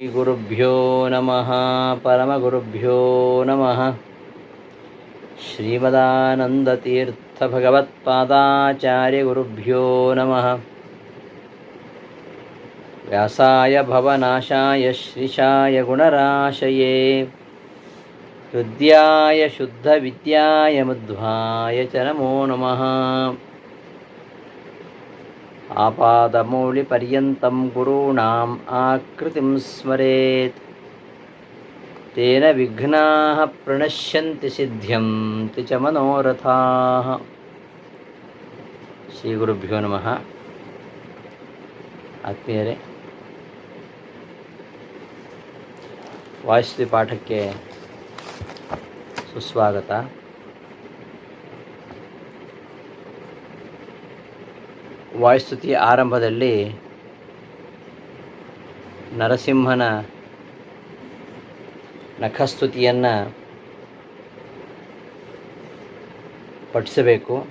श्रीगुरुभ्यो नमः परमगुरुभ्यो नमः। श्रीमदानन्दतीर्थभगवत्पादाचार्यगुरुभ्यो नमः। व्यासाय भवनाशाय श्रीशाय गुणराशये। हृद्याय शुद्धविद्याय मध्वाय च नमो नमः ఆపాదమూళిపర్యంతం గురూణాం ఆకృతిం స్మరేత్. తేన విఘ్నా ప్రణశ్యంతి సిద్ధ్యంతి చ మనోరథా. శ్రీ గురుభ్యో నమ. ಆತ್ಮೀಯರೇ ವಾಯುಸ್ತಿ ಪಾಠಕ್ಕೆ ಸುಸ್ವಾಗತ ವಾಯುಸ್ತುತಿಯ ಆರಂಭದಲ್ಲಿ ನರಸಿಂಹನ ನಖಸ್ತುತಿಯನ್ನು ಪಠಿಸಬೇಕು.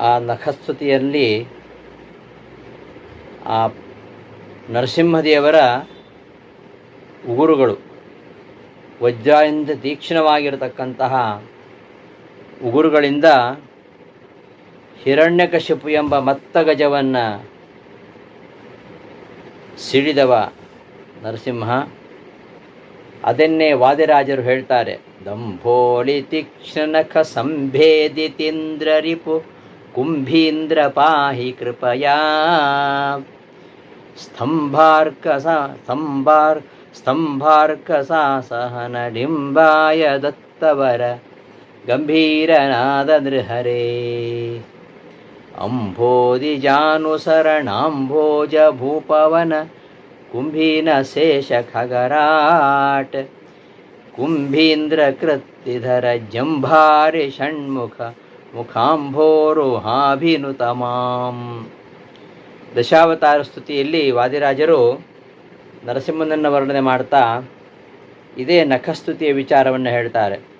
ಆ ನಖಸ್ತುತಿಯಲ್ಲಿ ಆ ನರಸಿಂಹದೇವರ ಉಗುರುಗಳು ವಜ್ರಾಯಿಂದ ತೀಕ್ಷ್ಣವಾಗಿರತಕ್ಕಂತಹ ಉಗುರುಗಳಿಂದ ಹಿರಣ್ಯಕಶಿಪು ಎಂಬ ಮತ್ತ ಗಜವನ್ನು ಸಿಡಿದವ ನರಸಿಂಹ. ಅದನ್ನೇ ವಾದಿರಾಜರು ಹೇಳ್ತಾರೆ, ದಂಭೋಳಿ ತೀಕ್ಷ್ಣನಖ ಸಂಭೇದಿತೀಂದ್ರರಿಪು ಕುಂಭೀಂದ್ರ ಪಾಹಿ ಕೃಪಯಾ. ಸ್ತಂಭಾರ್ಕ ಸ್ತಂಭಾರ್, ಸ್ತಂಭಾರ್ಕ ಸಾಸಹನ ಡಿಂಬಾಯ ದತ್ತವರ ಗಂಭೀರನಾದ ನೃಹರೇ ಅಂಬೋದಿಜಾನುಸರಣಾಂಭೋಜ ಭೂಪವನ ಕುಂಭೀನ ಶೇಷ ಖಗರಾಟ್. ಕುಂಭೀಂದ್ರ ಕೃತ್ತಿಧರ ಜಂಭಾರಿ ಷಣ್ಮುಖ ಮುಖಾಂಭೋರುಹಾಭಿನುತಮಾಂ ದಶಾವತಾರ ಸ್ತುತಿಯಲ್ಲಿ ವಾದಿರಾಜರು ನರಸಿಂಹನನ್ನು ವರ್ಣನೆ ಮಾಡ್ತಾ ಇದೇ ನಖಸ್ತುತಿಯ ವಿಚಾರವನ್ನು ಹೇಳ್ತಾರೆ.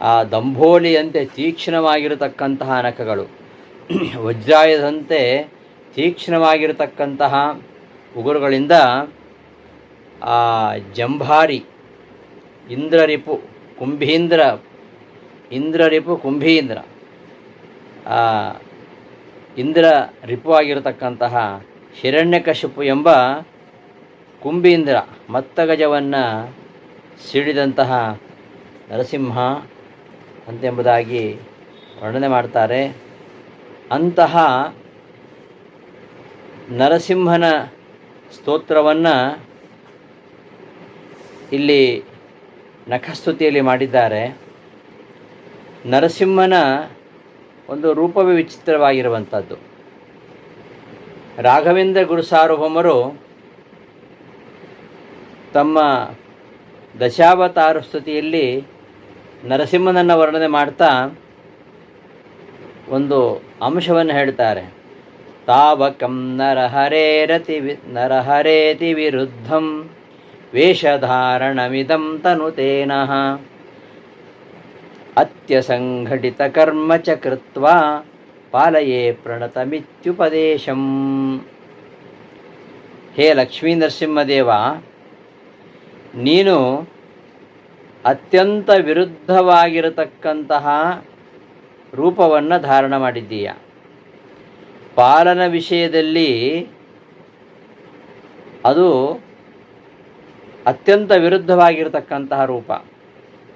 ಆ ದಂಭೋಲಿಯಂತೆ ತೀಕ್ಷ್ಣವಾಗಿರತಕ್ಕಂತಹ ನಖಗಳು. ವಜ್ರಾಯದಂತೆ ತೀಕ್ಷ್ಣವಾಗಿರತಕ್ಕಂತಹ ಉಗುರುಗಳಿಂದ ಆ ಜಂಭಾರಿ, ಇಂದ್ರರಿಪು, ಕುಂಭೀಂದ್ರ ಇಂದ್ರರಿಪು, ಕುಂಭೀಂದ್ರ ಇಂದ್ರ ರಿಪು ಆಗಿರತಕ್ಕಂತಹ ಹಿರಣ್ಯಕಶಿಪು ಎಂಬ ಕುಂಭೀಂದ್ರ ಮತ್ತಗಜವನ್ನು ಸಿಡಿದಂತಹ ನರಸಿಂಹ ಅಂತೆಂಬುದಾಗಿ ವರ್ಣನೆ ಮಾಡ್ತಾರೆ. ಅಂತಹ ನರಸಿಂಹನ ಸ್ತೋತ್ರವನ್ನು ಇಲ್ಲಿ ನಖಸ್ತುತಿಯಲ್ಲಿ ಮಾಡಿದ್ದಾರೆ. ನರಸಿಂಹನ ಒಂದು ರೂಪವೇ ವಿಚಿತ್ರವಾಗಿರುವಂಥದ್ದು. ರಾಘವೇಂದ್ರ ಗುರು ಸಾರ್ವಭೌಮರು ತಮ್ಮ ದಶಾವತಾರ ಸ್ತುತಿಯಲ್ಲಿ ನರಸಿಂಹನನ್ನು ವರ್ಣನೆ ಮಾಡ್ತಾ ಒಂದು ಅಂಶವನ್ನು ಹೇಳ್ತಾರೆ. ತಾವಕಂ ನರಹರೇರತಿ ನರಹರೇತಿ ವಿರುದ್ಧಂ ವೇಷಧಾರಣಮಿದಂ ತನುತೇನಃ ಅತ್ಯಸಂಘಟಿತ ಕರ್ಮ ಚ ಕೃತ್ವ ಪಾಲಯೇ ಪ್ರಣತಮಿತ್ಯುಪದೇಶಂ. ಹೇ ಲಕ್ಷ್ಮೀ ನರಸಿಂಹದೇವ, ನೀನು ಅತ್ಯಂತ ವಿರುದ್ಧವಾಗಿರತಕ್ಕಂತಹ ರೂಪವನ್ನು ಧಾರಣ ಮಾಡಿದ್ದೀಯ. ಪಾಲನ ವಿಷಯದಲ್ಲಿ ಅದು ಅತ್ಯಂತ ವಿರುದ್ಧವಾಗಿರತಕ್ಕಂತಹ ರೂಪ.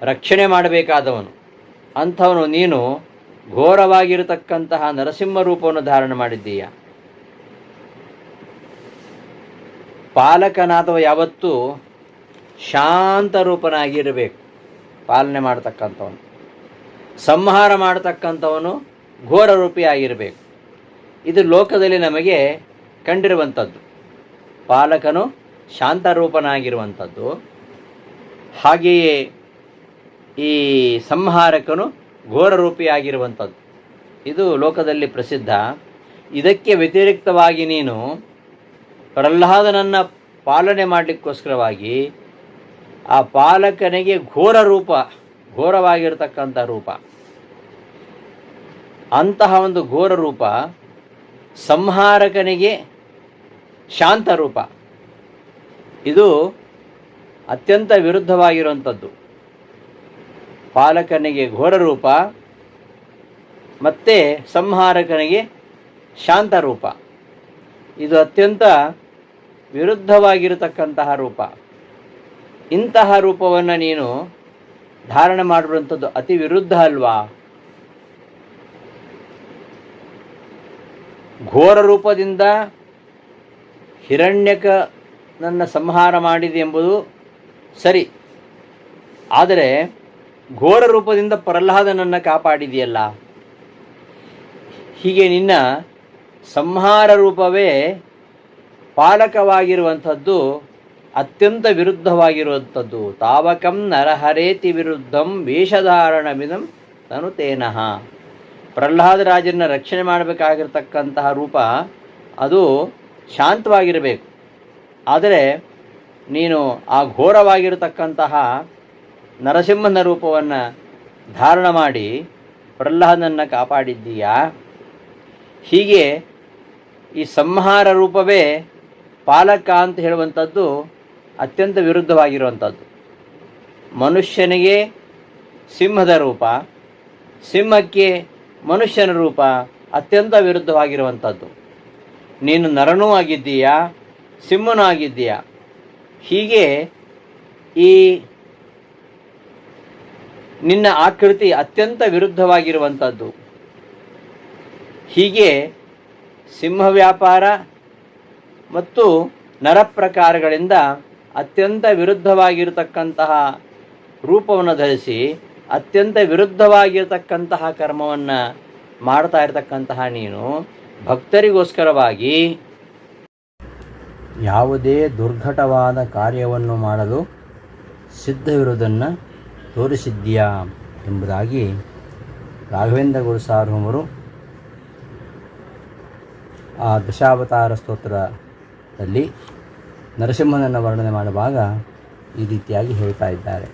ರಕ್ಷಣೆ ಮಾಡಬೇಕಾದವನು, ಅಂಥವನು, ನೀನು ಘೋರವಾಗಿರತಕ್ಕಂತಹ ನರಸಿಂಹ ರೂಪವನ್ನು ಧಾರಣ ಮಾಡಿದ್ದೀಯ. ಪಾಲಕನಾದವ ಯಾವತ್ತೂ ಶಾಂತ ರೂಪನಾಗಿರಬೇಕು. ಪಾಲನೆ ಮಾಡತಕ್ಕಂಥವನು. ಸಂಹಾರ ಮಾಡತಕ್ಕಂಥವನು ಘೋರ ರೂಪಿಯಾಗಿರಬೇಕು ಇದು ಲೋಕದಲ್ಲಿ ನಮಗೆ ಕಂಡಿರುವಂಥದ್ದು. ಪಾಲಕನು ಶಾಂತ ರೂಪನಾಗಿರುವಂಥದ್ದು ಹಾಗೆಯೇ ಈ ಸಂಹಾರಕನು ಘೋರ ರೂಪಿಯಾಗಿರುವಂಥದ್ದು ಇದು ಲೋಕದಲ್ಲಿ ಪ್ರಸಿದ್ಧ. ಇದಕ್ಕೆ ವ್ಯತಿರಿಕ್ತವಾಗಿ ನೀನು ಪ್ರಹ್ಲಾದನನ್ನು ಪಾಲನೆ ಮಾಡಲಿಕ್ಕೋಸ್ಕರವಾಗಿ ಆ ಪಾಲಕನಿಗೆ ಘೋರ ರೂಪ, ಘೋರವಾಗಿರ್ತಕ್ಕಂಥ ರೂಪ. ಅಂತಹ ಒಂದು ಘೋರ ರೂಪ ಸಂಹಾರಕನಿಗೆ ಶಾಂತ ರೂಪ. ಇದು ಅತ್ಯಂತ ವಿರುದ್ಧವಾಗಿರುವಂಥದ್ದು. ಪಾಲಕನಿಗೆ ಘೋರ ರೂಪ, ಮತ್ತು ಸಂಹಾರಕನಿಗೆ ಶಾಂತ ರೂಪ. ಇದು ಅತ್ಯಂತ ವಿರುದ್ಧವಾಗಿರತಕ್ಕಂತಹ ರೂಪ. ಇಂತಹ ರೂಪವನ್ನು ನೀನು ಧಾರಣೆ ಮಾಡಿರುವಂಥದ್ದು ಅತಿ ವಿರುದ್ಧ ಅಲ್ವಾ? ಘೋರ ರೂಪದಿಂದ ಹಿರಣ್ಯಕ ನನ್ನ ಸಂಹಾರ ಮಾಡಿದೆ ಎಂಬುದು ಸರಿ. ಆದರೆ ಘೋರ ರೂಪದಿಂದ ಪ್ರಹ್ಲಾದನನ್ನು ಕಾಪಾಡಿದೆಯಲ್ಲ? ಹೀಗೆ ನಿನ್ನ ಸಂಹಾರ ರೂಪವೇ ಪಾಲಕವಾಗಿರುವಂಥದ್ದು ಅತ್ಯಂತ ವಿರುದ್ಧವಾಗಿರುವಂಥದ್ದು. ತಾವಕಂ ನರಹರೇತಿ ವಿರುದ್ಧಂ ವೇಷಧಾರಣವಿದಂ ತನು ತೇನಃ. ಪ್ರಹ್ಲಾದರಾಜನ ರಕ್ಷಣೆ ಮಾಡಬೇಕಾಗಿರ್ತಕ್ಕಂತಹ ರೂಪ ಅದು ಶಾಂತವಾಗಿರಬೇಕು. ಆದರೆ ನೀನು ಆ ಘೋರವಾಗಿರತಕ್ಕಂತಹ ನರಸಿಂಹನ ರೂಪವನ್ನು ಧಾರಣ ಮಾಡಿ ಪ್ರಹ್ಲಾದನನ್ನು ಕಾಪಾಡಿದ್ದೀಯಾ? ಹೀಗೆ ಈ ಸಂಹಾರ ರೂಪವೇ ಪಾಲಕ ಅಂತ ಹೇಳುವಂಥದ್ದು ಅತ್ಯಂತ ವಿರುದ್ಧವಾಗಿರುವಂಥದ್ದು ಮನುಷ್ಯನಿಗೆ ಸಿಂಹದ ರೂಪ, ಸಿಂಹಕ್ಕೆ ಮನುಷ್ಯನ ರೂಪ ಅತ್ಯಂತ ವಿರುದ್ಧವಾಗಿರುವಂಥದ್ದು ನೀನು ನರನೂ ಆಗಿದ್ದೀಯಾ, ಸಿಂಹನೂ ಆಗಿದ್ದೀಯಾ? ಹೀಗೆ ಈ ನಿನ್ನ ಆಕೃತಿ ಅತ್ಯಂತ ವಿರುದ್ಧವಾಗಿರುವಂಥದ್ದು ಹೀಗೆ ಸಿಂಹ ವ್ಯಾಪಾರ ಮತ್ತು ನರಪ್ರಕಾರಗಳಿಂದ ಅತ್ಯಂತ ವಿರುದ್ಧವಾಗಿರತಕ್ಕಂತಹ ರೂಪವನ್ನು ಧರಿಸಿ ಅತ್ಯಂತ ವಿರುದ್ಧವಾಗಿರತಕ್ಕಂತಹ ಕರ್ಮವನ್ನು ಮಾಡ್ತಾ ಇರತಕ್ಕಂತಹ ನೀನು ಭಕ್ತರಿಗೋಸ್ಕರವಾಗಿ ಯಾವುದೇ ದುರ್ಘಟವಾದ ಕಾರ್ಯವನ್ನು ಮಾಡಲು ಸಿದ್ಧವಿರುವುದನ್ನು ತೋರಿಸಿದ್ದೀಯಾ ಎಂಬುದಾಗಿ ರಾಘವೇಂದ್ರ ಗುರು ಸಾರ್ವಮರು ಆ ದಶಾವತಾರ ಸ್ತೋತ್ರದಲ್ಲಿ ನರಸಿಂಹನನ್ನು ವರ್ಣನೆ ಮಾಡುವಾಗ ಈ ರೀತಿಯಾಗಿ ಹೇಳ್ತಾ ಇದ್ದಾರೆ.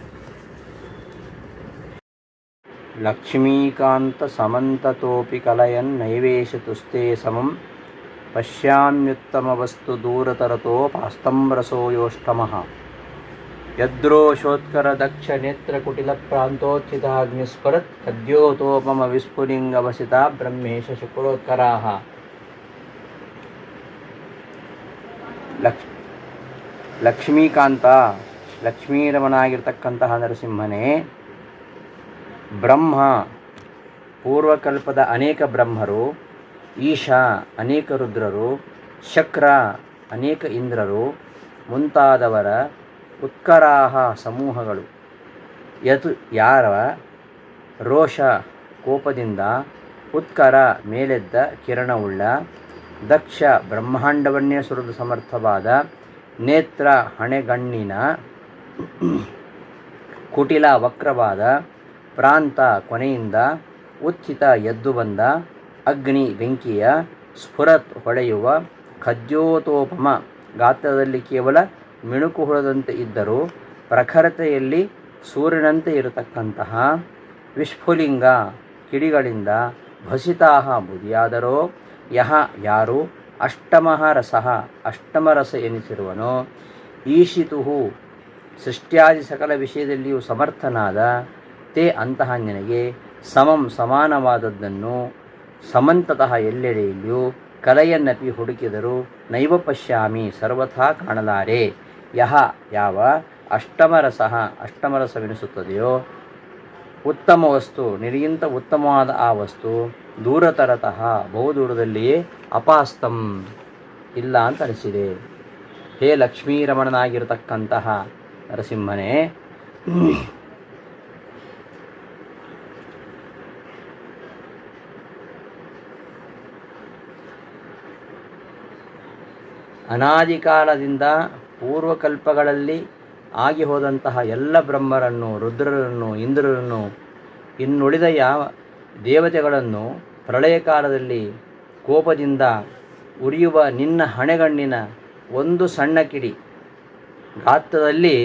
ಲಕ್ಷ್ಮೀಕಾಂತ ಸಮಂತತೋಪಿ ಕಲಯನ್ ನೈವೇಶ ತುಸ್ತೇ ಸಮಂ. ಪಶ್ಯಾಮ್ಯುತ್ತಮ ವಸ್ತು ದೂರತರತೋ ಪಾಸ್ತಂಬ್ರಸೋ ಯೋಷ್ಟಮಃ. ಯದ್ರೋಶೋತ್ಕರ ದಕ್ಷ ನೇತ್ರ ಕುಟಿಲ ಪ್ರಾಂತೋಚಿತಾಗ್ನಿಸ್ಫರತ್ ಕದ್ಯೋತೋಪಮ ವಿಸ್ಫುಲಿಂಗವಸಿತ ಬ್ರಹ್ಮೇಶ ಶುಕ್ರೋತ್ಕರಾಹ. ಲಕ್ಷ್ಮೀಕಾಂತ, ಲಕ್ಷ್ಮೀರಮನಾಗಿರ್ತಕ್ಕಂತಹ ನರಸಿಂಹನೇ ಬ್ರಹ್ಮ, ಪೂರ್ವಕಲ್ಪದ ಅನೇಕ ಬ್ರಹ್ಮರು, ಈಶಾ ಅನೇಕ ರುದ್ರರು, ಶಕ್ರ ಅನೇಕ ಇಂದ್ರರು, ಮುಂತಾದವರ ಉತ್ಕರಾಹ ಸಮೂಹಗಳು. ಯತು ಯಾರ? ರೋಷ ಕೋಪದಿಂದ ಉತ್ಕರ ಮೇಲೆದ್ದ ಕಿರಣವುಳ್ಳ ದಕ್ಷ ಬ್ರಹ್ಮಾಂಡವನ್ನೇ ಸುರಿದು ಸಮರ್ಥವಾದ ನೇತ್ರ ಹಣೆಗಣ್ಣಿನ ಕುಟಿಲ ವಕ್ರವಾದ ಪ್ರಾಂತ ಕೊನೆಯಿಂದ ಉತ್ಥಿತ ಎದ್ದು ಬಂದ ಅಗ್ನಿ ಬೆಂಕಿಯ ಸ್ಫುರತ್ ಹೊಳೆಯುವ ಖದ್ಯೋತೋಪಮ ಗಾತ್ರದಲ್ಲಿ ಕೇವಲ ಮಿಣುಕು ಹುಳದಂತೆ ಇದ್ದರೂ ಪ್ರಖರತೆಯಲ್ಲಿ ಸೂರ್ಯನಂತೆ ಇರತಕ್ಕಂತಹ ವಿಸ್ಫುಲಿಂಗ ಕಿಡಿಗಳಿಂದ ಭಸಿತಾಹ ಬುದಿಯಾದರೋ ಯಹ ಯಾರು ಅಷ್ಟಮಃ ರಸಃ ಅಷ್ಟಮರಸ ಎನಿಸಿರುವನು. ಈಶಿತು ಸೃಷ್ಟ್ಯಾದಿ ಸಕಲ ವಿಷಯದಲ್ಲಿಯೂ ಸಮರ್ಥನಾದ, ತೇ ಅಂತಹ ನಿನಗೆ ಸಮಂ ಸಮಾನವಾದದ್ದನ್ನು ಸಮಂತತಃ ಎಲ್ಲೆಡೆಯಲ್ಲಿಯೂ ಕಲೆಯನ್ನಪಿ ಹುಡುಕಿದರೂ ನೈವ ಪಶ್ಯಾಮಿ ಸರ್ವಥಾ ಕಾಣಲಾರೆ. ಯಹ ಯಾವ ಅಷ್ಟಮರಸಃ, ಅಷ್ಟಮರಸವೆನಿಸುತ್ತದೆಯೋ ಉತ್ತಮ ವಸ್ತು, ನಿನಗಿಂತ ಉತ್ತಮವಾದ ಆ ವಸ್ತು, ದೂರತರತಃ ಬಹುದೂರದಲ್ಲಿಯೇ ಅಪಾಸ್ತಂ ಇಲ್ಲ ಅಂತ ಅನಿಸಿದೆ. ಹೇ ಲಕ್ಷ್ಮೀರಮಣನಾಗಿರತಕ್ಕಂತಹ ನರಸಿಂಹನೇ, ಅನಾದಿಕಾಲದಿಂದ ಪೂರ್ವಕಲ್ಪಗಳಲ್ಲಿ ಆಗಿ ಹೋದಂತಹ ಎಲ್ಲ ಬ್ರಹ್ಮರನ್ನು, ರುದ್ರರನ್ನು, ಇಂದ್ರರನ್ನು, ಇನ್ನುಳಿದ ಯಾವ ದೇವತೆಗಳನ್ನು ಪ್ರಳಯ ಕಾಲದಲ್ಲಿ ಕೋಪದಿಂದ ಉರಿಯುವ ನಿನ್ನ ಹಣೆಗಣ್ಣಿನ ಒಂದು ಸಣ್ಣ ಕಿಡಿ ಗಾತ್ರದಲ್ಲಿ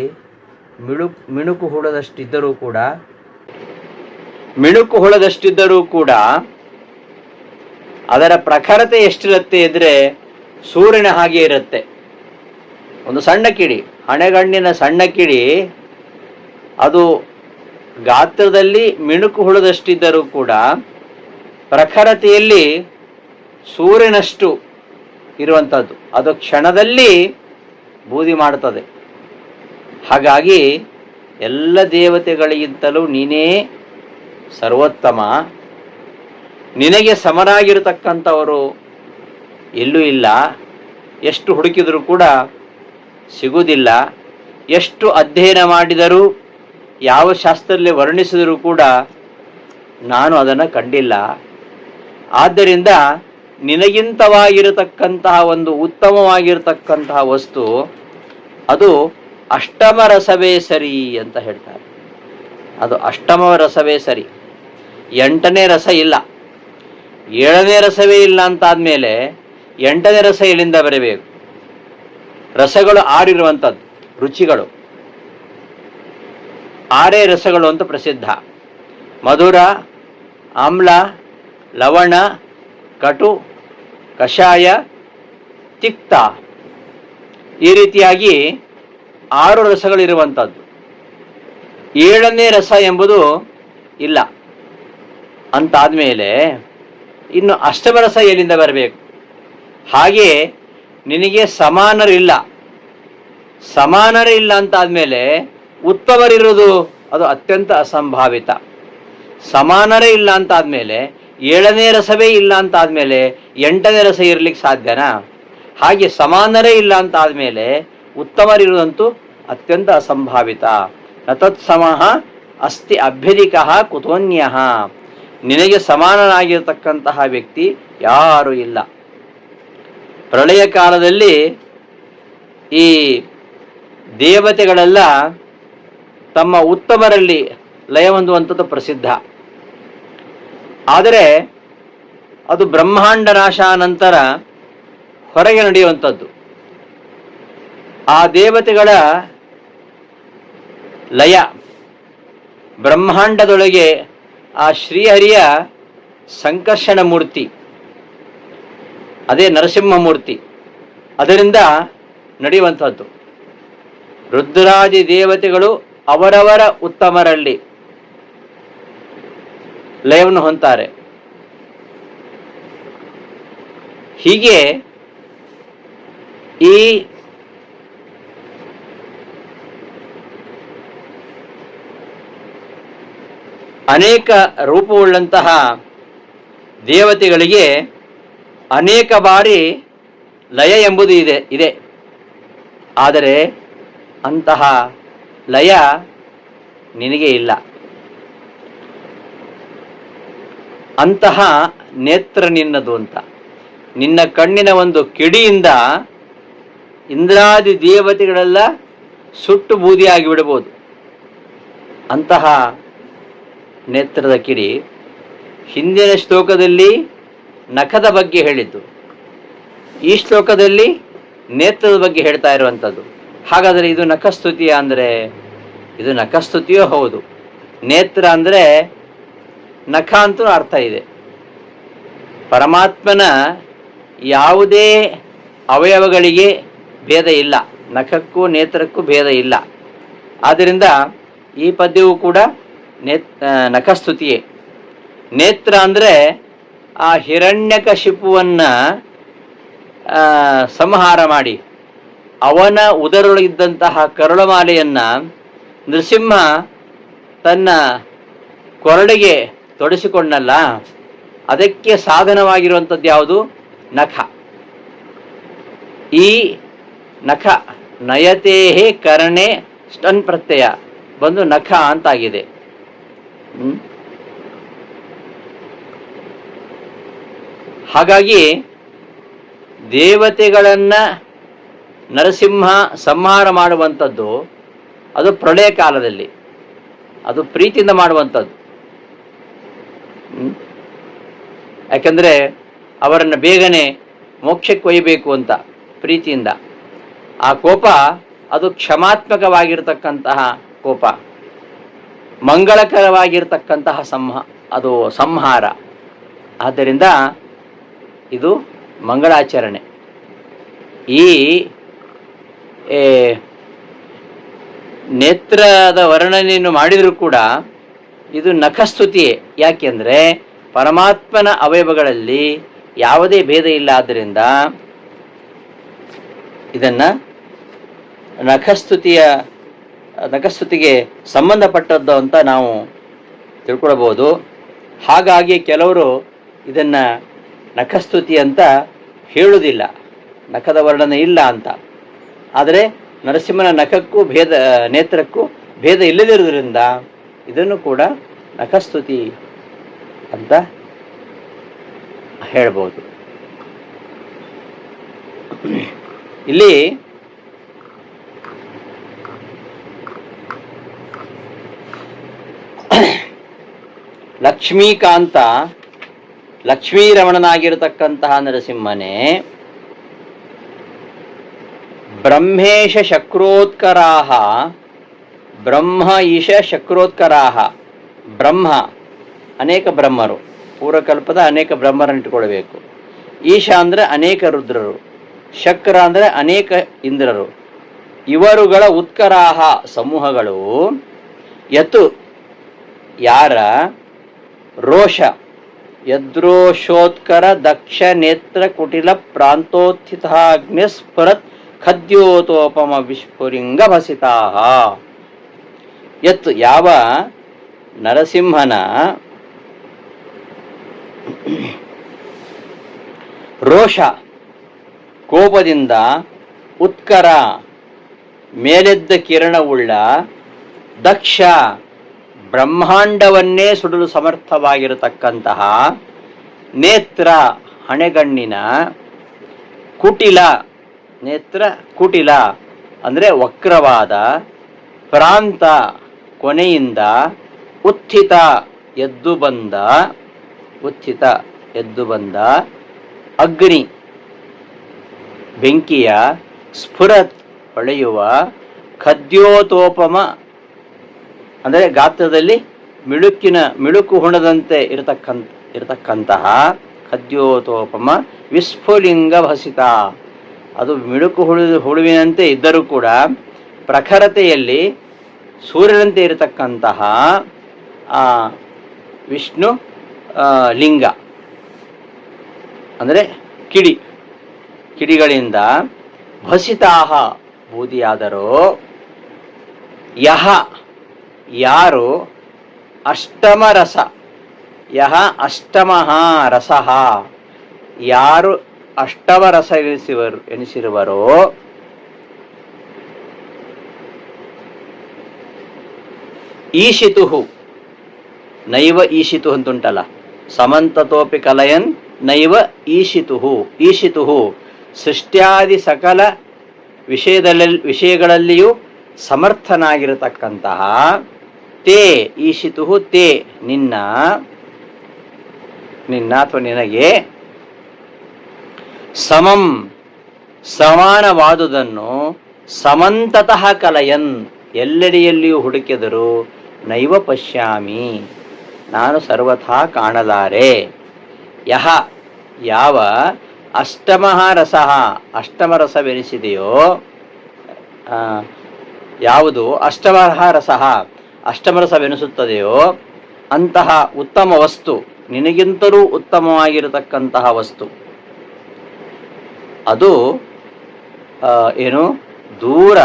ಮಿಳು, ಮಿಣುಕು ಹುಳದಷ್ಟಿದ್ದರೂ ಕೂಡ, ಮಿಣುಕು ಹುಳದಷ್ಟಿದ್ದರೂ ಕೂಡ ಅದರ ಪ್ರಖರತೆ ಎಷ್ಟಿರುತ್ತೆ ಅಂದರೆ ಸೂರ್ಯನ ಹಾಗೆ ಇರುತ್ತೆ. ಒಂದು ಸಣ್ಣ ಕಿಡಿ. ಹಣೆಗಣ್ಣಿನ ಸಣ್ಣ ಕಿಡಿ, ಅದು ಗಾತ್ರದಲ್ಲಿ ಮಿಣುಕು ಹುಳದಷ್ಟಿದ್ದರೂ ಕೂಡ ಪ್ರಖರತೆಯಲ್ಲಿ ಸೂರ್ಯನಷ್ಟು ಇರುವಂಥದ್ದು ಅದು ಕ್ಷಣದಲ್ಲಿ ಬೂದಿ ಮಾಡುತ್ತದೆ. ಹಾಗಾಗಿ ಎಲ್ಲ ದೇವತೆಗಳಿಗಿಂತಲೂ ನೀನೇ ಸರ್ವೋತ್ತಮ. ನಿನಗೆ ಸಮರಾಗಿರತಕ್ಕಂಥವರು ಎಲ್ಲೂ ಇಲ್ಲ. ಎಷ್ಟು ಹುಡುಕಿದರೂ ಕೂಡ ಸಿಗುವುದಿಲ್ಲ. ಎಷ್ಟು ಅಧ್ಯಯನ ಮಾಡಿದರೂ, ಯಾವ ಶಾಸ್ತ್ರದಲ್ಲಿ ವರ್ಣಿಸಿದರೂ ಕೂಡ ನಾನು ಅದನ್ನು ಕಂಡಿಲ್ಲ. ಆದ್ದರಿಂದ ನಿನಗಿಂತವಾಗಿರತಕ್ಕಂತಹ ಒಂದು ಉತ್ತಮವಾಗಿರತಕ್ಕಂತಹ ವಸ್ತು, ಅದು ಅಷ್ಟಮ ರಸವೇ ಸರಿ ಅಂತ ಹೇಳ್ತಾರೆ. ಅದು ಅಷ್ಟಮ ರಸವೇ ಸರಿ. ಎಂಟನೇ ರಸ ಇಲ್ಲ. ಏಳನೇ ರಸವೇ ಇಲ್ಲ ಅಂತಾದ್ಮೇಲೆ ಎಂಟನೇ ರಸ ಇಲ್ಲಿಂದ ಬರಬೇಕು? ರಸಗಳು ಆಡಿರುವಂಥದ್ದು ರುಚಿಗಳು. ಆರೇ ರಸಗಳು ಅಂತ ಪ್ರಸಿದ್ಧ. ಮಧುರ, ಆಮ್ಲ, ಲವಣ, ಕಟು, ಕಷಾಯ, ತಿಕ್ತ. ಈ ರೀತಿಯಾಗಿ ಆರು ರಸಗಳಿರುವಂಥದ್ದು ಏಳನೇ ರಸ ಎಂಬುದು ಇಲ್ಲ. ಅಂತಾದ್ಮೇಲೆ ಇನ್ನು ಅಷ್ಟಮ ರಸ ಎಲ್ಲಿಂದ ಬರಬೇಕು? ಹಾಗೆ ನಿನಗೆ ಸಮಾನರಿಲ್ಲ. ಸಮಾನರಿಲ್ಲ ಅಂತಾದ್ಮೇಲೆ ಉತ್ತಮರಿರುವುದು ಅದು ಅತ್ಯಂತ ಅಸಂಭಾವಿತ. ಸಮಾನರೇ ಇಲ್ಲ ಅಂತಾದ್ಮೇಲೆ ಏಳನೇ ರಸವೇ ಇಲ್ಲ ಅಂತಾದ್ಮೇಲೆ ಎಂಟನೇ ರಸ ಇರ್ಲಿಕ್ಕೆ ಸಾಧ್ಯನಾ? ಹಾಗೆ ಸಮಾನರೇ ಇಲ್ಲ ಅಂತಾದ್ಮೇಲೆ ಉತ್ತಮರಿರುವುದಂತೂ ಅತ್ಯಂತ ಅಸಂಭಾವಿತ. ನತತ್ ಸಮ ಅಸ್ತಿ ಅಭ್ಯಧಿಕ ಕುತೋನ್ಯ. ನಿನಗೆ ಸಮಾನನಾಗಿರತಕ್ಕಂತಹ ವ್ಯಕ್ತಿ ಯಾರೂ ಇಲ್ಲ. ಪ್ರಳಯ ಕಾಲದಲ್ಲಿ ಈ ದೇವತೆಗಳೆಲ್ಲ ತಮ್ಮ ಉತ್ತಮರಲ್ಲಿ ಲಯ ಹೊಂದುವಂಥದ್ದು ಪ್ರಸಿದ್ಧ. ಆದರೆ ಅದು ಬ್ರಹ್ಮಾಂಡ ನಾಶ ನಂತರ ಹೊರಗೆ ನಡೆಯುವಂಥದ್ದು. ಆ ದೇವತೆಗಳ ಲಯ ಬ್ರಹ್ಮಾಂಡದೊಳಗೆ ಆ ಶ್ರೀಹರಿಯ ಸಂಕರ್ಷಣ ಮೂರ್ತಿ ಅದೇ ನರಸಿಂಹ ಮೂರ್ತಿ ಅದರಿಂದ ನಡೆಯುವಂಥದ್ದು. ರುದ್ರಾದಿ ದೇವತೆಗಳು ಅವರವರ ಉತ್ತಮರಲ್ಲಿ ಲಯವನ್ನು ಹೊಂತಾರೆ ಹೀಗೆ ಈ ಅನೇಕ ರೂಪವುಳ್ಳಂತಹ ದೇವತೆಗಳಿಗೆ ಅನೇಕ ಬಾರಿ ಲಯ ಎಂಬುದು ಇದೆ ಇದೆ. ಆದರೆ ಅಂತಹ ಲಯ ನಿನಗೆ ಇಲ್ಲ. ಅಂತಹ ನೇತ್ರ ನಿನ್ನದು ಅಂತ. ನಿನ್ನ ಕಣ್ಣಿನ ಒಂದು ಕಿಡಿಯಿಂದ ಇಂದ್ರಾದಿ ದೇವತೆಗಳೆಲ್ಲ ಸುಟ್ಟು ಬೂದಿಯಾಗಿ ಬಿಡಬಹುದು. ಅಂತಹ ನೇತ್ರದ ಕಿಡಿ ಹಿಂದಿನ ಶ್ಲೋಕದಲ್ಲಿ ನಖದ ಬಗ್ಗೆ ಹೇಳಿದ್ದು. ಈ ಶ್ಲೋಕದಲ್ಲಿ ನೇತ್ರದ ಬಗ್ಗೆ ಹೇಳ್ತಾ ಇರುವಂಥದ್ದು ಹಾಗಾದರೆ ಇದು ನಖಸ್ತುತಿಯ ಅಂದರೆ ಇದು ನಖಸ್ತುತಿಯೋ ಹೌದು. ನೇತ್ರ ಅಂದರೆ ನಖ ಅಂತೂ ಅರ್ಥ ಇದೆ. ಪರಮಾತ್ಮನ ಯಾವುದೇ ಅವಯವಗಳಿಗೆ ಭೇದ ಇಲ್ಲ. ನಖಕ್ಕೂ ನೇತ್ರಕ್ಕೂ ಭೇದ ಇಲ್ಲ. ಆದ್ದರಿಂದ ಈ ಪದ್ಯವು ಕೂಡ ನೇತ್ ನಖಸ್ತುತಿಯೇ. ನೇತ್ರ ಅಂದರೆ ಆ ಹಿರಣ್ಯಕಶಿಪುವನ್ನು ಆ, ಸಂಹಾರ ಮಾಡಿ. ಅವನ ಉದರೊಳಗಿದ್ದಂತಹ ಕರುಳಮಾಲೆಯನ್ನ ನೃಸಿಂಹ ತನ್ನ ಕೊರಡಿಗೆ ತೊಡಸಿಕೊಂಡಲ್ಲ ಅದಕ್ಕೆ ಸಾಧನವಾಗಿರುವಂಥದ್ದು ಯಾವುದು? ನಖ. ಈ ನಖ ನಯತೇಹೇ ಕರಣೆ ಸ್ಟನ್ ಪ್ರತ್ಯಯ ಬಂದು ನಖ ಅಂತಾಗಿದೆ. ಹಾಗಾಗಿ ದೇವತೆಗಳನ್ನ ನರಸಿಂಹ ಸಂಹಾರ ಮಾಡುವಂಥದ್ದು ಅದು ಪ್ರಳಯ ಕಾಲದಲ್ಲಿ. ಅದು ಪ್ರೀತಿಯಿಂದ ಮಾಡುವಂಥದ್ದು. ಯಾಕೆಂದರೆ ಅವರನ್ನು ಬೇಗನೆ ಮೋಕ್ಷಕ್ಕೆ ಒಯ್ಯಬೇಕು ಅಂತ ಪ್ರೀತಿಯಿಂದ. ಆ ಕೋಪ ಅದು ಕ್ಷಮಾತ್ಮಕವಾಗಿರ್ತಕ್ಕಂತಹ ಕೋಪ. ಮಂಗಳಕರವಾಗಿರ್ತಕ್ಕಂತಹ ಸಂಹ ಅದು ಸಂಹಾರ. ಆದ್ದರಿಂದ ಇದು ಮಂಗಳಾಚರಣೆ. ಈ ನೇತ್ರದ ವರ್ಣನೆಯನ್ನು ಮಾಡಿದರೂ ಕೂಡ ಇದು ನಖಸ್ತುತಿಯೇ. ಯಾಕೆಂದರೆ ಪರಮಾತ್ಮನ ಅವಯವಗಳಲ್ಲಿ ಯಾವುದೇ ಭೇದ ಇಲ್ಲ ಆದ್ದರಿಂದ ಇದನ್ನು ನಖಸ್ತುತಿಯ, ನಖಸ್ತುತಿಗೆ ಸಂಬಂಧಪಟ್ಟದ್ದು ಅಂತ ನಾವು ತಿಳ್ಕೊಳ್ಬೋದು. ಹಾಗಾಗಿ ಕೆಲವರು ಇದನ್ನ ನಖಸ್ತುತಿ ಅಂತ ಹೇಳುವುದಿಲ್ಲ. ನಖದ ವರ್ಣನೆ ಇಲ್ಲ ಅಂತ. ಆದರೆ ನರಸಿಂಹನ ನಖಕ್ಕೂ ಭೇದ, ನೇತ್ರಕ್ಕೂ ಭೇದ ಇಲ್ಲದಿರುವುದರಿಂದ ಇದನ್ನು ಕೂಡ ನಖಸ್ತುತಿ ಅಂತ ಹೇಳ್ಬೋದು ಇಲ್ಲಿ ಲಕ್ಷ್ಮೀಕಾಂತ ಲಕ್ಷ್ಮೀರಮಣನಾಗಿರತಕ್ಕಂತಹ ನರಸಿಂಹನೇ ಬ್ರಹ್ಮೇಶ ಶಕ್ರೋತ್ಕರಾಹ, ಬ್ರಹ್ಮ ಈಶ ಶಕ್ರೋತ್ಕರಾಹ, ಬ್ರಹ್ಮ, ಅನೇಕ ಬ್ರಹ್ಮರು, ಪೂರ್ವಕಲ್ಪದ ಅನೇಕ ಬ್ರಹ್ಮರನ್ನು ಇಟ್ಟುಕೊಳ್ಬೇಕು ಈಶ ಅಂದರೆ ಅನೇಕ ರುದ್ರರು, ಶಕ್ರ ಅಂದರೆ ಅನೇಕ ಇಂದ್ರರು. ಇವರುಗಳ ಉತ್ಕರಾಹ ಸಮೂಹಗಳು, ಯತು, ಯಾರ, ರೋಷ ಯದ್ರೋಷೋತ್ಕರ ದಕ್ಷ ನೇತ್ರ ಕುಟಿಲ ಪ್ರಾಂತೋತ್ಥಿತಾಗ್ನಿ ಸ್ಫುರತ್ ಖದ್ಯೋತೋಪಮ ವಿಸ್ಫುರಿಂಗ ಭಸಿತಾ. ಯತ್ ಯಾವ ನರಸಿಂಹನ ರೋಷ ಕೋಪದಿಂದ ಉತ್ಕರ ಮೇಲೆದ್ದ ಕಿರಣವುಳ್ಳ ದಕ್ಷ ಬ್ರಹ್ಮಾಂಡವನ್ನೇ ಸುಡಲು ಸಮರ್ಥವಾಗಿರತಕ್ಕಂತಹ ನೇತ್ರ ಹಣೆಗಣ್ಣಿನ ಕುಟಿಲ, ನೇತ್ರ ಕುಟಿಲ ಅಂದರೆ ವಕ್ರವಾದ ಪ್ರಾಂತ ಕೊನೆಯಿಂದ ಉತ್ಥಿತ ಎದ್ದು ಬಂದ, ಉತ್ಥಿತ ಎದ್ದು ಬಂದ ಅಗ್ನಿ, ಬೆಂಕಿಯ ಸ್ಫುರತ್ ಹೊಳೆಯುವ ಖದ್ಯೋತೋಪಮ ಅಂದರೆ ಗಾತ್ರದಲ್ಲಿ ಮಿಳುಕಿನ, ಮಿಳುಕು ಹುಣದಂತೆ ಇರತಕ್ಕಂಥ ಇರತಕ್ಕಂತಹ ಖದ್ಯೋತೋಪಮ ವಿಸ್ಫುಲಿಂಗ ಭಸಿತ. ಅದು ಮಿಳುಕು ಹುಳು, ಹುಳುವಿನಂತೆ ಇದ್ದರೂ ಕೂಡ ಪ್ರಖರತೆಯಲ್ಲಿ ಸೂರ್ಯನಂತೆ ಇರತಕ್ಕಂತಹ ವಿಷ್ಣು ಲಿಂಗ. ಅಂದರೆ ಕಿಡಿ, ಕಿಡಿಗಳಿಂದ ಭಸಿತಾಹ ಬೂದಿಯಾದರೂ ಯಹ ಯಾರು? ಅಷ್ಟಮ ರಸ ಯಹ ಅಷ್ಟಮಃ ರಸಃ. ಯಾರು ಅಷ್ಟಮರಸ ಎನಿಸಿವರು ಎನಿಸಿರುವರೋ? ಈಶಿತು ನೈವ ಈಶಿತು ಅಂತುಂಟಲ್ಲ ಸಮಂತತೋಪಿ ಕಲಯನ್ ನೈವ ಈಶಿತು ಈಶಿತು ಸೃಷ್ಟ್ಯಾದಿ ಸಕಲ ವಿಷಯದಲ್ಲಿ ವಿಷಯಗಳಲ್ಲಿಯೂ ಸಮರ್ಥನಾಗಿರತಕ್ಕಂತಹ ತೇ ಈಶಿತು ತೇ ನಿನ್ನ ನಿನ್ನ ಅಥವಾ ನಿನಗೆ ಸಮಂ ಸಮಾನವಾದುದನ್ನು ಸಮಂತತಃ ಕಲಯನ್ ಎಲ್ಲೆಡೆಯಲ್ಲಿಯೂ ಹುಡುಕಿದರು ನೈವ ಪಶ್ಯಾಮಿ ನಾನು ಸರ್ವಥಾ ಕಾಣಲಾರೆ. ಯಹ ಯಾವ ಅಷ್ಟಮಃ ರಸಃ ಅಷ್ಟಮ ರಸವೆನಿಸಿದೆಯೋ ಆ, ಯಾವುದು ಅಷ್ಟಮಃ ರಸಃ? ಅಷ್ಟಮರಸವೆನಿಸುತ್ತದೆಯೋ? ಅಂತಹ ಉತ್ತಮ ವಸ್ತು, ನಿನಗಿಂತಲೂ ಉತ್ತಮವಾಗಿರತಕ್ಕಂತಹ ವಸ್ತು. ಅದು ಏನು? ದೂರ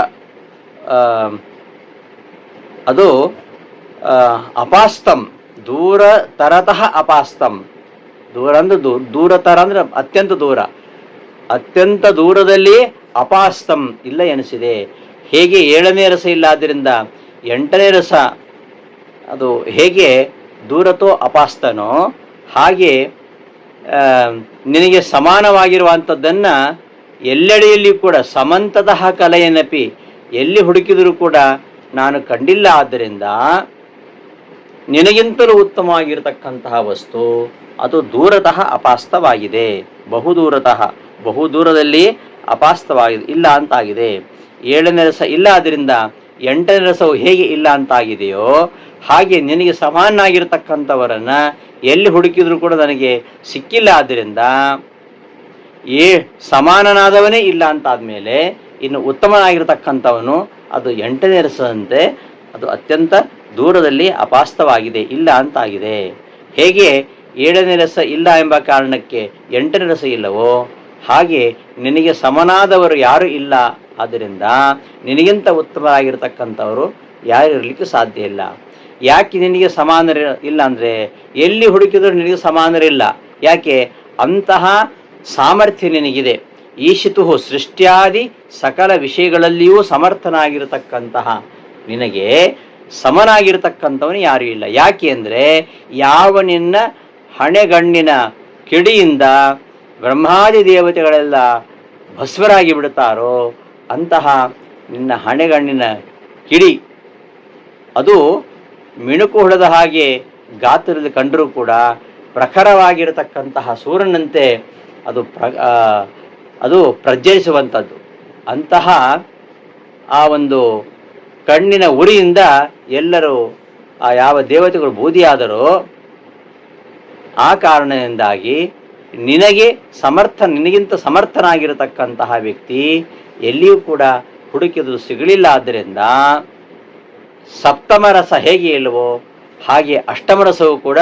ಅದು ಅಪಾಸ್ತಂ, ದೂರ ತರತಃ ಅಪಾಸ್ತಂ. ದೂರ ಅಂದ್ರೆ ದೂರ ತರ ಅಂದ್ರೆ ಅತ್ಯಂತ ದೂರ. ಅತ್ಯಂತ ದೂರದಲ್ಲಿ ಅಪಾಸ್ತಂ ಇಲ್ಲ ಎನಿಸಿದೆ. ಹೇಗೆ ಏಳನೇ ರಸ ಇಲ್ಲ ಆದ್ದರಿಂದ ಎಂಟನೇ ರಸ. ಅದು ಹೇಗೆ ದೂರತೋ ಅಪಾಸ್ತನೋ ಹಾಗೆ ನಿನಗೆ ಸಮಾನವಾಗಿರುವಂಥದ್ದನ್ನು ಎಲ್ಲೆಡೆಯಲ್ಲಿ ಕೂಡ, ಸಮಂತತಃ ಕಲೆಯನಪಿ ಎಲ್ಲಿ ಹುಡುಕಿದರೂ ಕೂಡ ನಾನು ಕಂಡಿಲ್ಲ. ಆದ್ದರಿಂದ ನಿನಗಿಂತಲೂ ಉತ್ತಮವಾಗಿರತಕ್ಕಂತಹ ವಸ್ತು, ಅದು ದೂರತಃ ಅಪಾಸ್ತವಾಗಿದೆ. ಬಹುದೂರತಃ ಬಹುದೂರದಲ್ಲಿ ಅಪಾಸ್ತವಾಗಿದೆ ಇಲ್ಲ ಅಂತಾಗಿದೆ. ಏಳನೇ ರಸ ಇಲ್ಲ ಆದ್ದರಿಂದ ಎಂಟನೇ ರಸವು ಹೇಗೆ ಇಲ್ಲ ಅಂತಾಗಿದೆಯೋ ಹಾಗೆ ನಿನಗೆ ಸಮಾನಾಗಿರ್ತಕ್ಕಂಥವರನ್ನ ಎಲ್ಲಿ ಹುಡುಕಿದ್ರು ಕೂಡ ನನಗೆ ಸಿಕ್ಕಿಲ್ಲ ಆದ್ದರಿಂದ ಏ ಸಮಾನನಾದವನೇ ಇಲ್ಲ ಅಂತಾದ್ಮೇಲೆ ಇನ್ನು ಉತ್ತಮನಾಗಿರ್ತಕ್ಕಂಥವನು ಅದು ಎಂಟನೇ ರಸದಂತೆ ಅದು ಅತ್ಯಂತ ದೂರದಲ್ಲಿ ಅಪಾಸ್ತವಾಗಿದೆ, ಇಲ್ಲ ಅಂತಾಗಿದೆ. ಹೇಗೆ ಏಳನೇ ರಸ ಇಲ್ಲ ಎಂಬ ಕಾರಣಕ್ಕೆ ಎಂಟನೇ ರಸ ಇಲ್ಲವೋ ಹಾಗೆ ನಿನಗೆ ಸಮನಾದವರು ಯಾರು ಇಲ್ಲ ಆದ್ದರಿಂದ ನಿನಗಿಂತ ಉತ್ತಮರಾಗಿರ್ತಕ್ಕಂಥವರು ಯಾರು ಸಾಧ್ಯ ಇಲ್ಲ. ಯಾಕೆ ನಿನಗೆ ಸಮಾನರಿ ಇಲ್ಲ ಅಂದರೆ ಎಲ್ಲಿ ಹುಡುಕಿದರೂ ನಿನಗೆ ಸಮಾನರಿಲ್ಲ ಯಾಕೆ? ಅಂತಹ ಸಾಮರ್ಥ್ಯ ನಿನಗಿದೆ. ಈಶಿತು ಸೃಷ್ಟ್ಯಾದಿ ಸಕಲ ವಿಷಯಗಳಲ್ಲಿಯೂ ಸಮರ್ಥನಾಗಿರತಕ್ಕಂತಹ ನಿನಗೆ ಸಮನಾಗಿರ್ತಕ್ಕಂಥವನು ಯಾರೂ ಇಲ್ಲ. ಯಾಕೆ ಅಂದರೆ ಯಾವ ನಿನ್ನ ಹಣೆಗಣ್ಣಿನ ಕಿಡಿಯಿಂದ ಬ್ರಹ್ಮಾದಿ ದೇವತೆಗಳೆಲ್ಲ ಭಸ್ವರಾಗಿ ಬಿಡುತ್ತಾರೋ ಅಂತಹ ನಿನ್ನ ಹಣೆಗಣ್ಣಿನ ಕಿಡಿ. ಅದು ಮಿಣುಕು ಹೊಡೆದ ಹಾಗೆ ಗಾತ್ರದಲ್ಲಿ ಕಂಡರೂ ಕೂಡ ಪ್ರಖರವಾಗಿರತಕ್ಕಂತಹ ಸೂರ್ಯನಂತೆ ಅದು ಪ್ರ ಅದು ಪ್ರಜ್ವಲಿಸುವಂಥದ್ದು. ಅಂತಹ ಆ ಒಂದು ಕಣ್ಣಿನ ಉರಿಯಿಂದ ಎಲ್ಲರೂ ಆ ಯಾವ ದೇವತೆಗಳು ಬೂದಿಯಾದರೋ ಆ ಕಾರಣದಿಂದಾಗಿ ನಿನಗೆ ಸಮರ್ಥ, ನಿನಗಿಂತ ಸಮರ್ಥನಾಗಿರತಕ್ಕಂತಹ ವ್ಯಕ್ತಿ ಎಲ್ಲಿಯೂ ಕೂಡ ಹುಡುಕಿದು ಸಿಗಲಿಲ್ಲ. ಆದ್ದರಿಂದ ಸಪ್ತಮ ರಸ ಹೇಗೆ ಇಲ್ಲವೋ ಹಾಗೆ ಅಷ್ಟಮ ರಸವು ಕೂಡ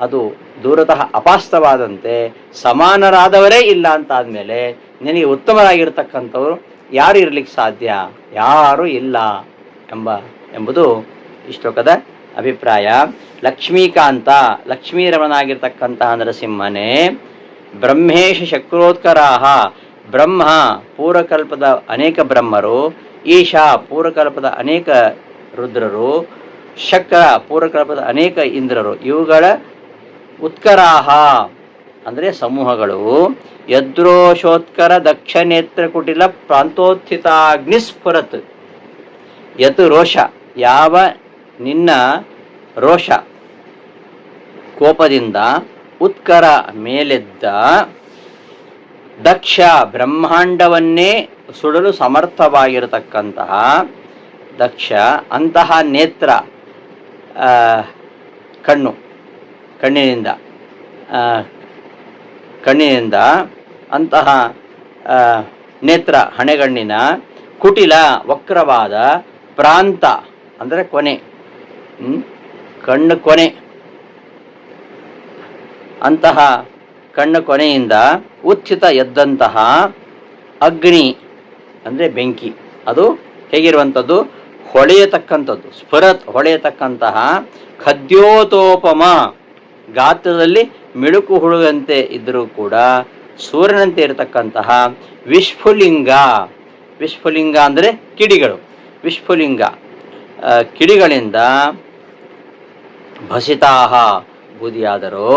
ಅದು ದೂರತಃ ಅಪಾಸ್ತವಾದಂತೆ ಸಮಾನರಾದವರೇ ಇಲ್ಲ ಅಂತ ಆದಮೇಲೆ ನಿನಗೆ ಉತ್ತಮರಾಗಿರ್ತಕ್ಕಂಥವ್ರು ಯಾರು ಇರಲಿಕ್ಕೆ ಸಾಧ್ಯ? ಯಾರೂ ಇಲ್ಲ ಎಂಬ, ಎಂಬುದು ಈ ಶ್ಲೋಕದ ಅಭಿಪ್ರಾಯ. ಲಕ್ಷ್ಮೀಕಾಂತ ಲಕ್ಷ್ಮೀರಮನಾಗಿರ್ತಕ್ಕಂತಹ ನರಸಿಂಹನೇ, ಬ್ರಹ್ಮೇಶ ಶಕ್ರೋತ್ಕರಾಹ ಬ್ರಹ್ಮ ಪೂರ್ವಕಲ್ಪದ ಅನೇಕ ಬ್ರಹ್ಮರು, ಈಶಾ ಪೂರ್ವಕಲ್ಪದ ಅನೇಕ ರುದ್ರರು, ಶಕ್ರ ಪೂರ್ವಕಲ್ಪದ ಅನೇಕ ಇಂದ್ರರು. ಇವುಗಳ ಉತ್ಕರಾಹ ಅಂದರೆ ಸಮೂಹಗಳು. ಯದ್ರೋಷೋತ್ಕರ ದಕ್ಷನೇತ್ರ ಕುಟಿಲ ಪ್ರಾಂತೋತ್ಥಿತಾಗ್ನಿಸ್ಫುರತ್ ಯತ್ ರೋಷ, ಯಾವ ನಿನ್ನ ರೋಷ ಕೋಪದಿಂದ ಉತ್ಕರ ಮೇಲೆದ್ದ ದಕ್ಷ ಬ್ರಹ್ಮಾಂಡವನ್ನೇ ಸುಡಲು ಸಮರ್ಥವಾಗಿರತಕ್ಕಂತಹ ದಕ್ಷ, ಅಂತಹ ನೇತ್ರ ಕಣ್ಣು, ಕಣ್ಣಿನಿಂದ ಕಣ್ಣಿನಿಂದ ಅಂತಹ ನೇತ್ರ, ಹಣೆಗಣ್ಣಿನ ಕುಟಿಲ, ವಕ್ರವಾದ ಪ್ರಾಂತ, ಅಂದರೆ ಕೊನೆ? ಕಣ್ಣು ಕೊನೆ, ಅಂತಹ ಕಣ್ಣು ಕೊನೆಯಿಂದ ಉತ್ಥಿತ ಎದ್ದಂತಹ ಅಗ್ನಿ, ಅಂದರೆ ಬೆಂಕಿ, ಅದು ಹೇಗಿರುವಂಥದ್ದು? ಹೊಳೆಯತಕ್ಕಂಥದ್ದು, ಸ್ಫುರತ್ ಹೊಳೆಯತಕ್ಕಂತಹ ಖದ್ಯೋತೋಪಮ. ಗಾತ್ರದಲ್ಲಿ ಮಿಳುಕು ಹುಳುವಂತೆ ಇದ್ದರೂ ಕೂಡ ಸೂರ್ಯನಂತೆ ಇರತಕ್ಕಂತಹ ವಿಶ್ಫುಲಿಂಗ ವಿಶ್ಫುಲಿಂಗ ಅಂದರೆ ಕಿಡಿಗಳು. ವಿಶ್ಫುಲಿಂಗ ಕಿಡಿಗಳಿಂದ ಭಸಿತಾಹ ಬೂದಿಯಾದರೂ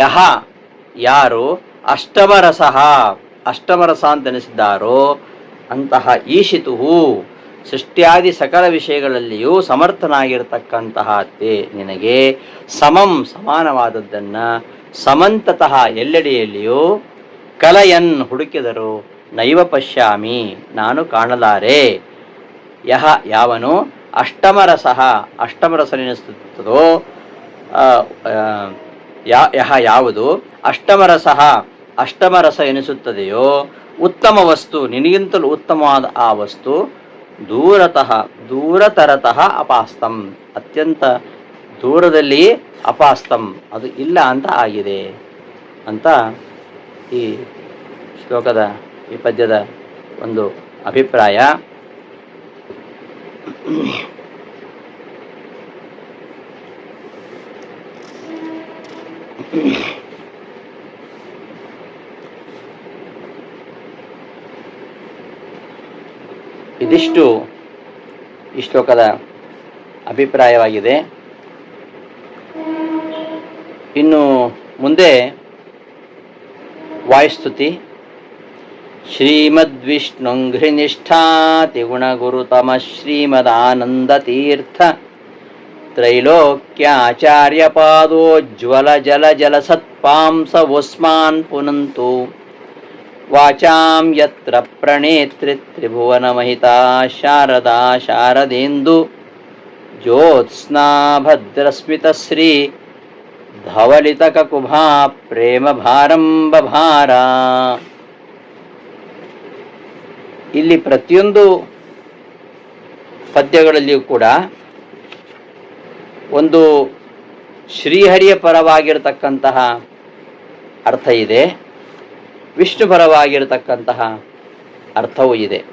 ಯಹ ಯಾರು? ಅಷ್ಟಮರಸಃ. ಅಷ್ಟಮರಸ ಅಂತ ಎನಿಸಿದ್ದಾರೋ ಅಂತಹ ಈಶಿತು ಸೃಷ್ಟಿಯಾದಿ ಸಕಲ ವಿಷಯಗಳಲ್ಲಿಯೂ ಸಮರ್ಥನಾಗಿರ್ತಕ್ಕಂತಹ ತೇ ನಿನಗೆ ಸಮಂ ಸಮಾನವಾದದ್ದನ್ನು ಸಮಂತತಃ ಎಲ್ಲೆಡೆಯಲ್ಲಿಯೂ ಕಲಯನ್ ಹುಡುಕಿದರು ನೈವ ಪಶ್ಯಾಮಿ, ನಾನು ಕಾಣಲಾರೆ. ಯಹ ಯಾವನು? ಅಷ್ಟಮರಸಃ. ಅಷ್ಟಮರಸನೆನಿಸುತ್ತದೋ ಯಾ, ಯಹ ಯಾವುದು? ಅಷ್ಟಮರಸ. ಅಷ್ಟಮರಸ ಎನಿಸುತ್ತದೆಯೋ? ಉತ್ತಮ ವಸ್ತು, ನಿನಗಿಂತಲೂ ಉತ್ತಮವಾದ ಆ ವಸ್ತು, ದೂರತಃ, ದೂರತರತಃ ಅಪಾಸ್ತಂ. ಅತ್ಯಂತ ದೂರದಲ್ಲಿ ಅಪಾಸ್ತಂ. ಅದು ಇಲ್ಲ ಅಂತ ಆಗಿದೆ ಅಂತ ಈ ಶ್ಲೋಕದ ಈ ಪದ್ಯದ ಒಂದು ಅಭಿಪ್ರಾಯ. ಇದಿಷ್ಟು ಈ ಶ್ಲೋಕದ ಅಭಿಪ್ರಾಯವಾಗಿದೆ. ಇನ್ನು ಮುಂದೆ ವಾಯುಸ್ತುತಿ. ಶ್ರೀಮದಾನಂದ ಶ್ರೀಮದಾನಂದತೀರ್ಥ ತ್ರೈಲೋಕ್ಯಾಚಾರ್ಯಪಾದೋಜ್ವಲ ಜಲ ಜಲ ಸತ್ಪಾಂಸವೋಸ್ಮಾನ್ ಪುನಂತು ವಾಚಾಂ ಯತ್ರ ಪ್ರಣೇತ್ರಿ ತ್ರಿಭುವನಮಹಿತಾ ಶಾರದಾ ಶಾರದೇಂದು ಜ್ಯೋತ್ಸ್ನಾ ಭದ್ರಸ್ಮಿತಶ್ರೀ ಧವಲಿತಕ ಕುಭಾ ಪ್ರೇಮ ಭಾರಂಬ ಭಾರ ಇಲ್ಲಿ ಪ್ರತಿಯೊಂದು ಪದ್ಯಗಳಲ್ಲಿಯೂ ಕೂಡ ಒಂದು ಶ್ರೀಹರಿಯ ಪರವಾಗಿರತಕ್ಕಂತಹ ಅರ್ಥ ಇದೆ. ವಿಷ್ಣು ಪರವಾಗಿರತಕ್ಕಂತಹ ಅರ್ಥವೂ ಇದೆ.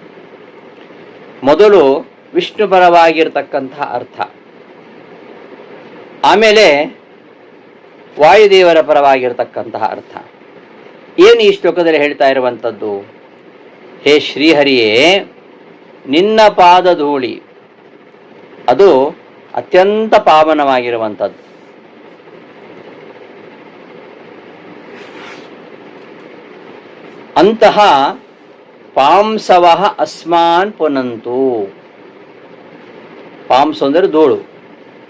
ಮೊದಲು ವಿಷ್ಣು ಪರವಾಗಿರತಕ್ಕಂತಹ ಅರ್ಥ. ಆಮೇಲೆ ವಾಯುದೇವರ ಪರವಾಗಿರತಕ್ಕಂತಹ ಅರ್ಥ. ಏನು ಈ ಶ್ಲೋಕದಲ್ಲಿ ಹೇಳ್ತಾ ಇರುವಂಥದ್ದು? ಹೇ ಶ್ರೀಹರಿಯೇ, ನಿನ್ನ ಪಾದಧೂಳಿ, ಅದು ಅತ್ಯಂತ ಪಾವನವಾಗಿರುವಂಥದ್ದು. ಅಂತಹ ಪಾಂಸವ ಅಸ್ಮಾನ್ ಪುನಂತು. ಪಾಂಸ ಅಂದರೆ ಧೂಳು,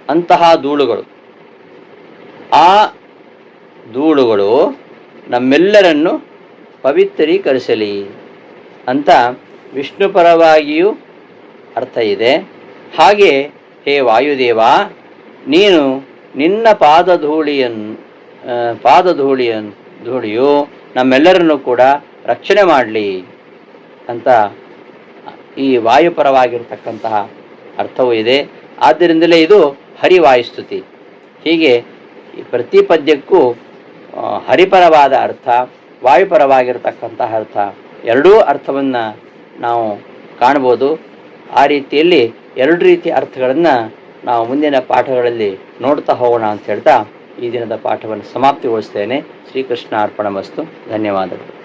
ಅಂತಹ ಧೂಳುಗಳು. ಆ ಧೂಳುಗಳು ನಮ್ಮೆಲ್ಲರನ್ನು ಪವಿತ್ರೀಕರಿಸಲಿ ಅಂತ ವಿಷ್ಣು ಪರವಾಗಿಯೂ ಅರ್ಥ ಇದೆ. ಹಾಗೆ ಹೇ ವಾಯುದೇವ ನೀನು ನಿನ್ನ ಪಾದಧೂಳಿಯನ್ನು ಆ, ಪಾದಧೂಳಿಯನ್ನು ಧೂಳಿಯು ನಮ್ಮೆಲ್ಲರನ್ನು ಕೂಡ ರಕ್ಷಣೆ ಮಾಡಲಿ ಅಂತ ಈ ವಾಯುಪರವಾಗಿರ್ತಕ್ಕಂತಹ ಅರ್ಥವೂ ಇದೆ. ಆದ್ದರಿಂದಲೇ ಇದು ಹರಿವಾಯುಸ್ತುತಿ. ಹೀಗೆ ಪ್ರತಿ ಪದ್ಯಕ್ಕೂ ಹರಿಪರವಾದ ಅರ್ಥ ವಾಯುಪರವಾಗಿರತಕ್ಕಂತಹ ಅರ್ಥ ಎರಡೂ ಅರ್ಥವನ್ನು ನಾವು ಕಾಣ್ಬೋದು. ಆ ರೀತಿಯಲ್ಲಿ ಎರಡು ರೀತಿಯ ಅರ್ಥಗಳನ್ನು ನಾವು ಮುಂದಿನ ಪಾಠಗಳಲ್ಲಿ ನೋಡ್ತಾ ಹೋಗೋಣ ಅಂತ ಹೇಳ್ತಾ ಈ ದಿನದ ಪಾಠವನ್ನು ಸಮಾಪ್ತಿಗೊಳಿಸ್ತೇನೆ. ಶ್ರೀಕೃಷ್ಣ ಅರ್ಪಣ ವಸ್ತು ಧನ್ಯವಾದಗಳು.